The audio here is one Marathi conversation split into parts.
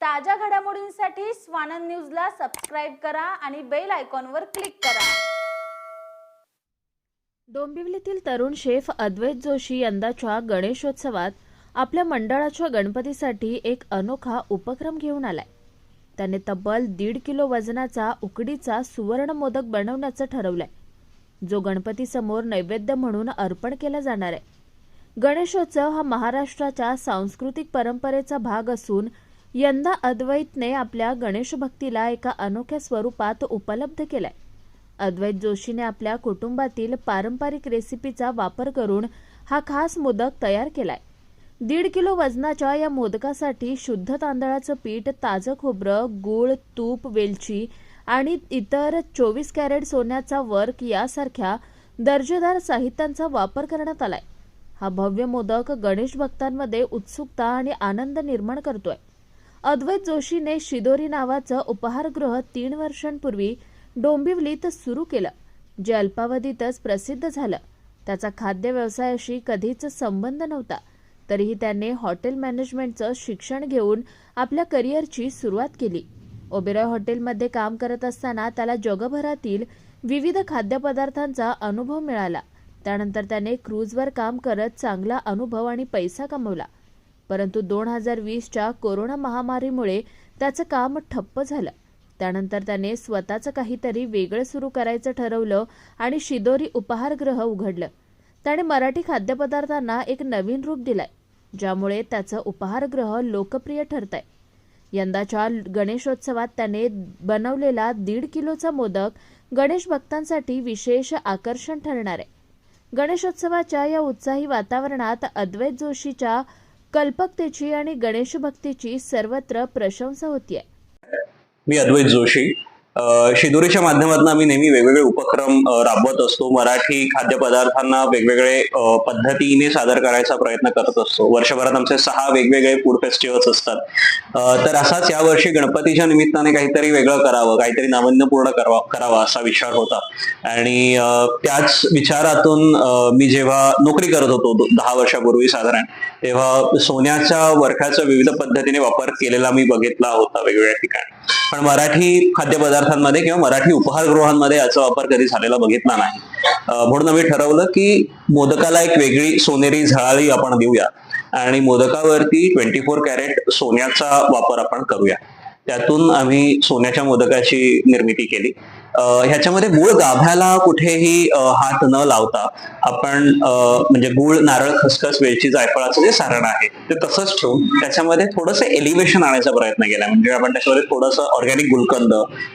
ताज्या घडामोडींसाठी स्वानंद न्यूजला सबस्क्राईब करा आणि बेल आयकॉनवर क्लिक करा. डोंबिवलीतील तरुण शेफ अद्वैत जोशी यंदाच्या गणेशोत्सवात आपल्या मंडळाच्या गणपतीसाठी एक अनोखा उपक्रम घेऊन आलाय. त्याने तब्बल दीड किलो वजनाचा उकडीचा सुवर्ण मोदक बनवण्याचं ठरवलंय. जो गणपतीसमोर नैवेद्य म्हणून अर्पण केला जाणार आहे. गणेशोत्सव हा महाराष्ट्राच्या सांस्कृतिक परंपरेचा भाग असून यंदा अद्वैतने आपल्या गणेश भक्तीला एका अनोख्या स्वरूपात उपलब्ध केलाय. अद्वैत जोशीने आपल्या कुटुंबातील पारंपरिक रेसिपीचा वापर करून हा खास मोदक तयार केलाय. दीड किलो वजनाच्या या मोदकासाठी शुद्ध तांदळाचं पीठ ताजं खोबरं गूळ तूप वेलची आणि इतर चोवीस कॅरेट सोन्याचा वर्क यासारख्या दर्जेदार साहित्यांचा वापर करण्यात आलाय. हा भव्य मोदक गणेश भक्तांमध्ये उत्सुकता आणि आनंद निर्माण करतोय. अद्वैत जोशीने शिदोरी नावाचं उपहारगृह तीन वर्षांपूर्वी डोंबिवलीत सुरू केलं जे अल्पावधीतच प्रसिद्ध झालं. त्याचा खाद्य व्यवसायाशी कधीच संबंध नव्हता. तरीही त्याने हॉटेल मॅनेजमेंटचं शिक्षण घेऊन आपल्या करिअरची सुरुवात केली. ओबेरॉय हॉटेलमध्ये काम करत असताना त्याला जगभरातील विविध खाद्यपदार्थांचा अनुभव मिळाला. त्यानंतर त्याने क्रूजवर काम करत चांगला अनुभव आणि पैसा कमवला. परंतु दोन हजार वीसच्या कोरोना महामारीमुळे त्याचं काम ठप्प झालं. त्यानंतर त्याने स्वतःचं काहीतरी वेगळं सुरू करायचं ठरवलं आणि शिदोरी उपहारगृह उघडलं. त्याने मराठी खाद्यपदार्थांना एक नवीन रूप दिलाय ज्यामुळे त्याचं उपहारगृह लोकप्रिय ठरत आहे यंदाच्या गणेशोत्सवात त्याने बनवलेला दीड किलोचा मोदक गणेश भक्तांसाठी विशेष आकर्षण ठरणार आहे. गणेशोत्सवाच्या या उत्साही वातावरणात अद्वैत जोशीच्या कल्पकतेची आणि गणेश भक्तीची सर्वत्र प्रशंसा होतीये. मी अद्वैत जोशी. शिदोरीच्या माध्यमातून आम्ही नेहमी वेगवेगळे उपक्रम राबवत असतो. मराठी खाद्यपदार्थांना वेगवेगळे पद्धतीने सादर करायचा प्रयत्न करत असतो. वर्षभरात आमचे सहा वेगवेगळे फूड फेस्टिवल्स असतात. तर असाच यावर्षी गणपतीच्या निमित्ताने काहीतरी वेगळं करावं काहीतरी नाविन्यपूर्ण करावा करावा असा विचार होता. आणि त्याच विचारातून मी जेव्हा नोकरी करत होतो दहा वर्षापूर्वी साधारण तेव्हा सोन्याच्या वर्खाचा विविध पद्धतीने वापर केलेला मी बघितला होता वेगवेगळ्या ठिकाणी. पण मराठी खाद्यपदार्थ खाद्यपदार्थांमध्ये किंवा मराठी उपहारगृहांमध्ये याचा वापर कधी झालेला बघितला नाही. म्हणून आम्ही ठरवलं की मोदकाला एक वेगळी सोनेरी झळाळी आपण देऊया. आणि मोदकावरती ट्वेंटी फोर कॅरेट सोन्याचा वापर आपण करूया. त्यातून आम्ही सोन्याच्या मोदकाची निर्मिती केली. ह्याच्यामध्ये गुळ गाभ्याला कुठेही हात न लावता आपण म्हणजे गुळ नारळ खसखस वेलची जायफळाचं जे सारण आहे ते तसंच ठेवून त्याच्यामध्ये थोडंसं एलिव्हेशन आणायचा प्रयत्न केला. म्हणजे आपण त्याच्यामध्ये थोडंसं ऑर्गॅनिक गुलकंद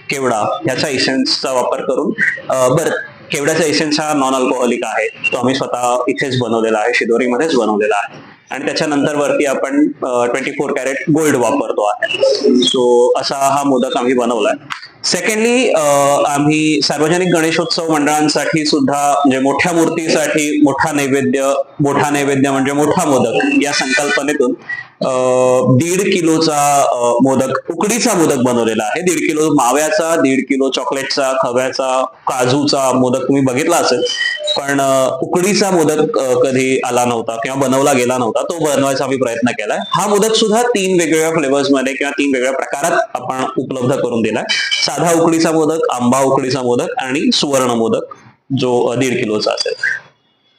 केवडा ह्याचा इसेन्सचा वापर करून बरं केवड्याचा इसेन्स हा नॉन अल्कोहोलिक आहे. तो आम्ही स्वतः इथेच बनवलेला आहे शिदोरीमध्येच बनवलेला आहे. आणि त्याच्यानंतर वरती आपण ट्वेंटी फोर कॅरेट गोल्ड वापरतो आहे. सो असा हा मोदक आम्ही बनवलाय. सेकंडली आम्ही सार्वजनिक गणेशोत्सव मंडळांसाठी सुद्धा म्हणजे मोठ्या मूर्तीसाठी मोठा नैवेद्य मोठा नैवेद्य म्हणजे मोठा मोदक या संकल्पनेतून दीड किलोचा मोदक उकडीचा मोदक बनवलेला आहे. दीड किलो माव्याचा दीड किलो चॉकलेटचा खव्याचा काजूचा मोदक तुम्ही बघितला असेल. पण उकडीचा मोदक कधी आला नव्हता किंवा बनवला गेला नव्हता तो बनवायचा आम्ही प्रयत्न केलाय. हा मोदक सुद्धा तीन वेगवेगळ्या फ्लेवर्समध्ये किंवा तीन वेगवेगळ्या प्रकारात आपण उपलब्ध करून दिलाय. साधा उकडीचा मोदक आंबा उकडीचा मोदक आणि सुवर्ण मोदक जो दीड किलोचा असेल.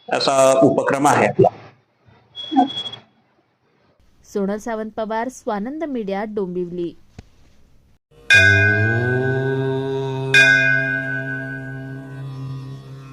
असा उपक्रम आहे आपला. सोनल सावंत पवार स्वानंद मीडिया डोंबिवली.